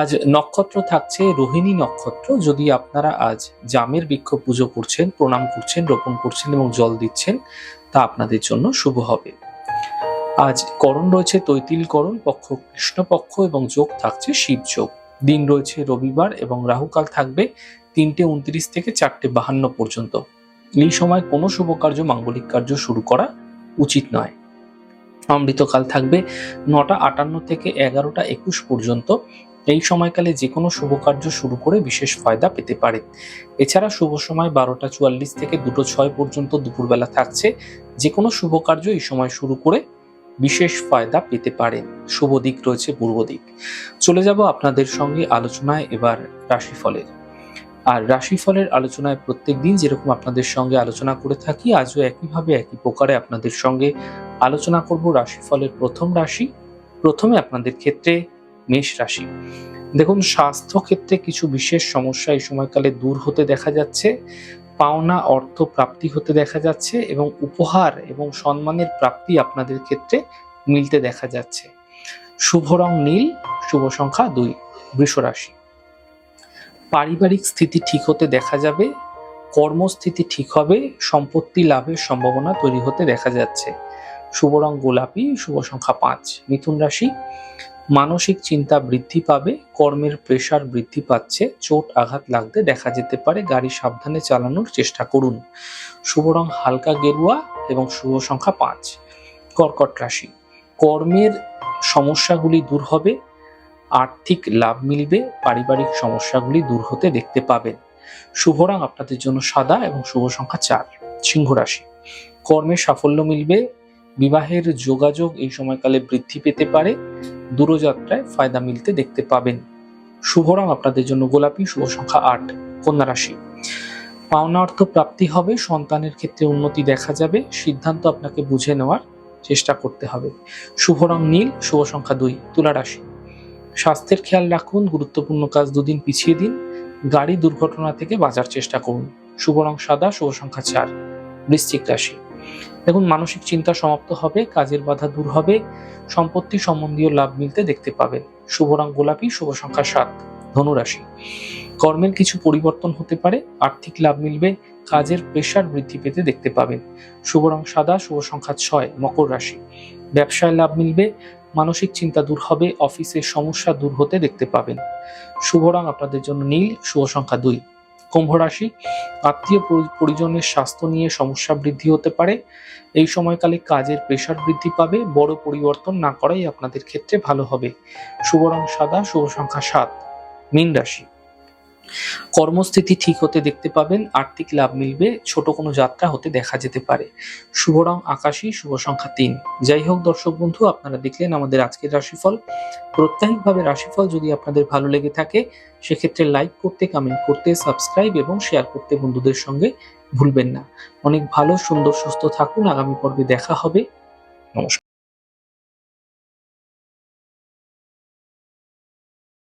আজ নক্ষত্র থাকছে রোহিণী নক্ষত্র। যদি আপনারা আজ জামের বৃক্ষ পুজো করছেন, প্রণাম করছেন, রোপণ করছেন এবং জল দিচ্ছেন, তা আপনাদের জন্য শুভ হবে। আজ করণ রয়েছে তৈতিল করণ, পক্ষ কৃষ্ণপক্ষ এবং যোগ থাকছে শিব যোগ। দিন রয়েছে রবিবার এবং রাহুকাল থাকবে তিনটে উনত্রিশ থেকে চারটে বাহান্ন পর্যন্ত। এই সময় কোনো শুভ কার্য, মাঙ্গলিক কার্য শুরু করা উচিত নয়। অমৃতকাল থাকবে নটা আটান্ন থেকে এগারোটা একুশ পর্যন্ত। এই সময়কালে যে কোনো শুভ কার্য শুরু করে বিশেষ ফায়দা পেতে পারে। এছাড়া শুভ সময় বারোটা চুয়াল্লিশ থেকে দুটো ছয় পর্যন্ত দুপুরবেলা থাকছে। যে কোনো শুভ কার্য এই সময় শুরু করে বিশেষ ফায়দা পেতে পারেন শুভ দিক রয়েছে পূর্ব দিক। চলে যাব আপনাদের সঙ্গে আলোচনায় এবার রাশিফলের। আর রাশিফলের আলোচনায় প্রত্যেক দিন যেরকম আপনাদের সঙ্গে আলোচনা করে থাকি, আজও একইভাবে একই প্রকারে আপনাদের সঙ্গে আলোচনা করব রাশিফলের প্রথম রাশি। প্রথমে আপনাদের ক্ষেত্রে মেষ রাশি। দেখুন, স্বাস্থ্য ক্ষেত্রে কিছু বিশেষ সমস্যা এই সময়কালে দূর হতে দেখা যাচ্ছে। পাওনা, অর্থ প্রাপ্তি হতে দেখা যাচ্ছে এবং উপহার এবং সম্মানের প্রাপ্তি আপনাদের ক্ষেত্রে মিলতে দেখা যাচ্ছে। শুভ রং নীল, শুভ সংখ্যা দুই, বৃষ রাশি। পারিবারিক স্থিতি ঠিক হতে দেখা যাবে, কর্মস্থিতি ঠিক হবে, সম্পত্তি লাভের সম্ভাবনা তৈরি হতে দেখা যাচ্ছে। শুভ রং গোলাপি, শুভ সংখ্যা পাঁচ। মিথুন রাশি, মানসিক চিন্তা বৃদ্ধি পাবে, কর্মের প্রেশার বৃদ্ধি পাচ্ছে, চোট আঘাত লাগতে দেখা যেতে পারে, গাড়ি সাবধানে চালানোর চেষ্টা করুন। শুভ রং হালকা গেরুয়া এবং শুভ সংখ্যা পাঁচ। কর্কট রাশি, কর্মের সমস্যাগুলি দূর হবে, আর্থিক লাভ মিলবে, পারিবারিক সমস্যাগুলি দূর হতে দেখতে পাবেন। শুভ রং আপনাদের জন্য সাদা এবং শুভ সংখ্যা চার। সিংহ রাশি, কর্মে সাফল্য মিলবে বিবাহের যোগাযোগ এই সময়কালে বৃদ্ধি পেতে পারে। দূরযাত্রায় ফায়দা মিলতে দেখতে পাবেন। শুভ রং আপনাদের জন্য গোলাপি, শুভ সংখ্যা আট, কন্যা রাশি। পাওনা অর্থ প্রাপ্তি হবে, সন্তানের ক্ষেত্রে উন্নতি দেখা যাবে, সিদ্ধান্ত আপনাকে বুঝে নেওয়ার চেষ্টা করতে হবে। শুভ রং নীল, শুভ সংখ্যা দুই, তুলা রাশি। স্বাস্থ্যের খেয়াল রাখুন, গুরুত্বপূর্ণ কাজ দুদিন পিছিয়ে দিন, গাড়ি দুর্ঘটনা থেকে বাঁচার চেষ্টা করুন। শুভ রং সাদা, শুভ সংখ্যা চার, বৃশ্চিক রাশি। দেখুন, মানসিক চিন্তা সমাপ্ত হবে, কাজের বাধা দূর হবে, সম্পত্তি সম্বন্ধীয় লাভ মিলতে দেখতে পাবেন। শুভ রং গোলাপি, শুভ সংখ্যা সাত, ধনুরাশি। কর্মের কিছু পরিবর্তন হতে পারে, আর্থিক লাভ মিলবে, কাজের প্রেশার বৃদ্ধি পেতে দেখতে পাবেন। শুভ রং সাদা, শুভ সংখ্যা ছয়, মকর রাশি। ব্যবসায় লাভ মিলবে, মানসিক চিন্তা দূর হবে, অফিসের সমস্যা দূর হতে দেখতে পাবেন। শুভ রং আপনাদের জন্য নীল, শুভ সংখ্যা দুই। কুম্ভ রাশি, আত্মীয় পরিজনের স্বাস্থ্য নিয়ে সমস্যা বৃদ্ধি হতে পারে। এই সময়কালে কাজের প্রেশার বৃদ্ধি পাবে। বড় পরিবর্তন না করাই আপনাদের ক্ষেত্রে ভালো হবে। শুভ রং সাদা, শুভ সংখ্যা সাত। মীন রাশি। কর্মস্থিতি ঠিক হতে দেখতে পাবেন, আর্থিক লাভ মিলবে, ছোট কোনো যাত্রা হতে দেখা যেতে পারে। শুভ রং, আকাশী, শুভ সংখ্যা তিন। যাই হোক দর্শক বন্ধু, আপনারা দেখলেন আমাদের আজকের রাশিফল। প্রত্যাহিকভাবে রাশিফল যদি আপনাদের ভালো লেগে থাকে, সেক্ষেত্রে লাইক করতে কমেন্ট করতে সাবস্ক্রাইব এবং শেয়ার করতে বন্ধুদের সঙ্গে ভুলবেন না। অনেক ভালো, সুন্দর, সুস্থ থাকুন। আগামী পর্বে দেখা হবে। নমস্কার।